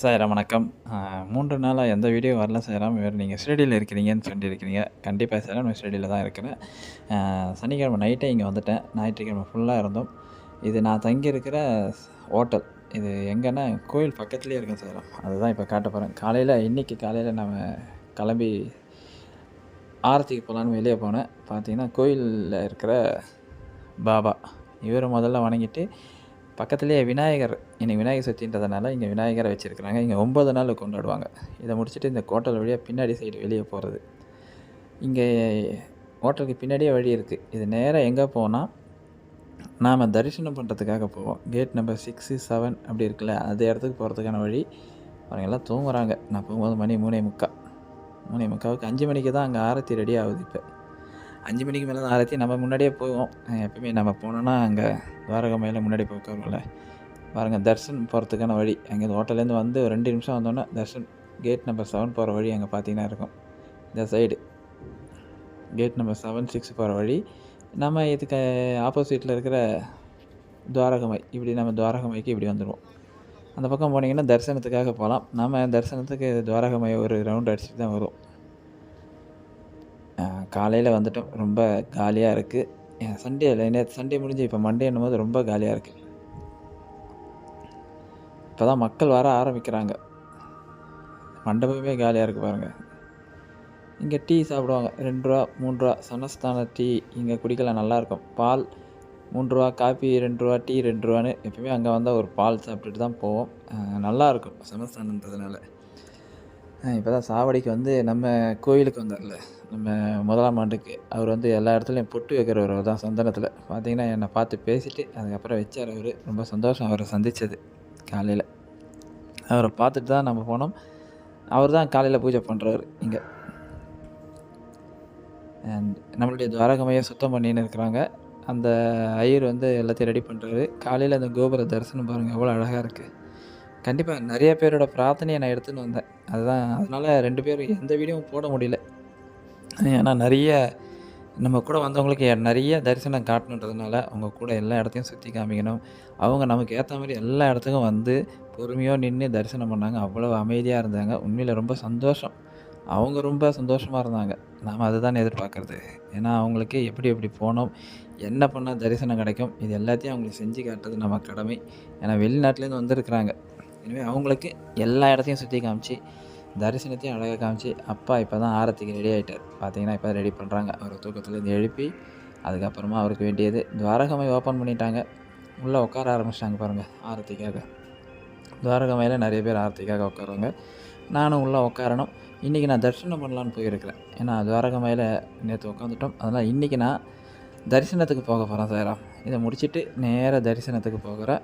Sir வணக்கம். மூன்று நாளாக எந்த வீடியோ வரல சாராம் வேறு நீங்கள் ஸ்டேடியில் இருக்கிறீங்கன்னு சொல்லியிருக்கிறீங்க. கண்டிப்பாக சார் நான் ஸ்டேடியில் தான் இருக்கிறேன். சனிக்கிழமை நைட்டே இங்கே வந்துட்டேன். ஞாயிற்றுக்கிழமை ஃபுல்லாக இருந்தோம். இது நான் தங்கியிருக்கிற ஹோட்டல் இது எங்கன்னா கோயில் பக்கத்துலேயே இருக்கேன் சார் அதுதான் இப்போ காட்ட போகிறேன் காலையில் இன்றைக்கி காலையில் நம்ம கிளம்பி ஆரத்திக்கு போகலான்னு வெளியே போனேன். பார்த்தீங்கன்னா கோயிலில் இருக்கிற பாபா இவர் முதல்ல வணங்கிட்டு பக்கத்துலேயே விநாயகர் இன்னைக்கு விநாயகர் சதுர்த்தின்றதுனால இங்கே விநாயகரை வச்சுருக்குறாங்க. இங்கே ஒம்பது நாள் கொண்டாடுவாங்க. இதை முடிச்சுட்டு இந்த ஹோட்டல் வழியாக பின்னாடி சைடு வெளியே போகிறது இங்கே ஹோட்டலுக்கு பின்னாடியே வழி இருக்குது இது நேராக எங்கே போனால் நாம் தரிசனம் பண்ணுறதுக்காக போவோம். கேட் நம்பர் சிக்ஸு செவன் அப்படி இருக்குல்ல அந்த இடத்துக்கு போகிறதுக்கான வழி. அவங்க எல்லாம் தூங்குறாங்க. நான் போகும்போது மணி மூணே முக்கா. மூணே முக்காவுக்கு அஞ்சு மணிக்கு தான் அங்கே ஆரத்தி ரெடி ஆகுது இப்போ. அஞ்சு மணிக்கு மேலே தான் ஆரத்தி நம்ம முன்னாடியே போவோம். எப்பவுமே நம்ம போனோன்னா அங்கே துவாரகமையில் முன்னாடி போய் பாருங்கள் தர்ஷன் போகிறதுக்கான வழி. அங்கே ஹோட்டல்லேருந்து வந்து ஒரு ரெண்டு நிமிஷம் வந்தோன்னா தர்ஷன் கேட் நம்பர் செவன் போகிற வழி அங்கே பார்த்தீங்கன்னா இருக்கும். இந்த side gate number seven six போகிற வழி. நம்ம இதுக்கு ஆப்போசிட்டில் இருக்கிற துவாரகமை இப்படி நம்ம துவாரகமைக்கு இப்படி வந்துடுவோம் அந்த பக்கம் போனீங்கன்னா தரிசனத்துக்காக போகலாம். நம்ம தரிசனத்துக்கு துவாரகமை ஒரு ரவுண்ட் அடிச்சுட்டு தான் வரும் காலையில் வந்துட்டோம். ரொம்ப காலியாக இருக்குது சண்டே இல்லை நேற்று சண்டே முடிஞ்சு இப்போ மண்டேன்னும் போது ரொம்ப காலியாக இருக்குது இப்போ தான் மக்கள் வர ஆரம்பிக்கிறாங்க. மண்டபமே காலியாக இருக்குது பாருங்கள் இங்கே டீ சாப்பிடுவாங்க. ரெண்டு ரூபா மூணு ரூபா சனஸ்தான டீ இங்கே குடிக்கலாம் நல்லாயிருக்கும் பால் மூணு ரூபா காஃபி ரெண்டு ரூபா டீ ரெண்டு ரூபான்னு எப்பவுமே அங்கே வந்தால் ஒரு பால் சாப்பிட்டுட்டு தான் போவோம். நல்லாயிருக்கும் சமஸ்தானன்றதுனால. இப்போ தான் சாவடிக்கு வந்து நம்ம கோயிலுக்கு வந்தார்ல. நம்ம முதலாம் ஆண்டுக்கு. அவர் வந்து எல்லா இடத்துலையும் பொட்டு வைக்கிறவர் தான் சந்தனத்தில். பார்த்தீங்கன்னா என்னை பார்த்து பேசிட்டு அதுக்கப்புறம் வச்சார் அவர். ரொம்ப சந்தோஷம் அவரை சந்தித்தது காலையில். அவரை பார்த்துட்டு தான் நம்ம போனோம். அவர் தான் காலையில் பூஜை பண்ணுறவர் இங்கே. அண்ட் நம்மளுடைய துவாரகமையை சுத்தம் பண்ணின்னு இருக்கிறாங்க. அந்த ஐயர் வந்து எல்லாத்தையும் ரெடி பண்ணுறாரு காலையில் அந்த கோபுர தரிசனம் பாருங்கள் எவ்வளோ அழகாக இருக்குது கண்டிப்பாக நிறைய பேரோட பிரார்த்தனையை நான் எடுத்துன்னு வந்தேன். அதுதான் அதனால் ரெண்டு பேரும் எந்த வீடியோவும் போட முடியல. ஏன்னா நிறைய நம்ம கூட வந்தவங்களுக்கு நிறைய தரிசனம் காட்டணுன்றதுனால அவங்க கூட எல்லா இடத்தையும் சுற்றி காமிக்கணும். அவங்க நமக்கு ஏற்ற மாதிரி எல்லா இடத்துக்கும் வந்து பொறுமையாக நின்று தரிசனம் பண்ணாங்க. அவ்வளோ அமைதியாக இருந்தாங்க. உண்மையில் ரொம்ப சந்தோஷம். அவங்க ரொம்ப சந்தோஷமாக இருந்தாங்க. நாம் அதுதான் எதிர்பார்க்குறது. ஏன்னா அவங்களுக்கு எப்படி எப்படி போனோம் என்ன பண்ணால் தரிசனம் கிடைக்கும் இது எல்லாத்தையும் அவங்களுக்கு செஞ்சு காட்டுறது நம்ம கடமை. ஏன்னா வெளிநாட்டிலேருந்து வந்திருக்கிறாங்க. எனவே அவங்களுக்கு எல்லா இடத்தையும் சுற்றி காமிச்சு தரிசனத்தையும் அழகாக காமிச்சு அப்பா இப்போ தான் ஆரத்திக்கு ரெடி ஆகிட்டார் பார்த்தீங்கன்னா இப்போ ரெடி பண்ணுறாங்க அவர் தூக்கத்துலேருந்து எழுப்பி அதுக்கப்புறமா அவருக்கு வேண்டியது. துவாரகமை ஓப்பன் பண்ணிட்டாங்க. உள்ளே உட்கார ஆரம்பிச்சிட்டாங்க பாருங்கள் ஆரத்திக்காக. துவாரகமையில் நிறைய பேர் ஆரத்திக்காக உட்காருவாங்க. நானும் உள்ளே உட்காரணும். இன்றைக்கி நான் தரிசனம் பண்ணலான்னு போயிருக்கிறேன். ஏன்னா துவாரகமையில் நேற்று உட்காந்துட்டோம் அதனால் இன்றைக்கி நான் தரிசனத்துக்கு போக போகிறேன் சார். இதை முடிச்சுட்டு நேராக தரிசனத்துக்கு போகிறேன்.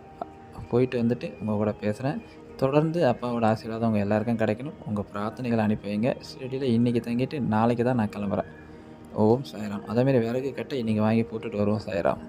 போயிட்டு வந்துட்டு உங்கள் கூட பேசுகிறேன் தொடர்ந்து அப்பாவோட ஆசீர்வாதம் உங்கள் எல்லாருக்கும் கிடைக்கணும். உங்கள் பிரார்த்தனைகளை அனுப்பி வைங்க. ஸ்டடியில் இன்றைக்கி தங்கிட்டு நாளைக்கு தான் நான் கிளம்புறேன். ஓம் சாய்ராம். அதேமாரி விறகு கட்டை இன்றைக்கி வாங்கி போட்டுட்டு வருவோம் சாய்ராம்.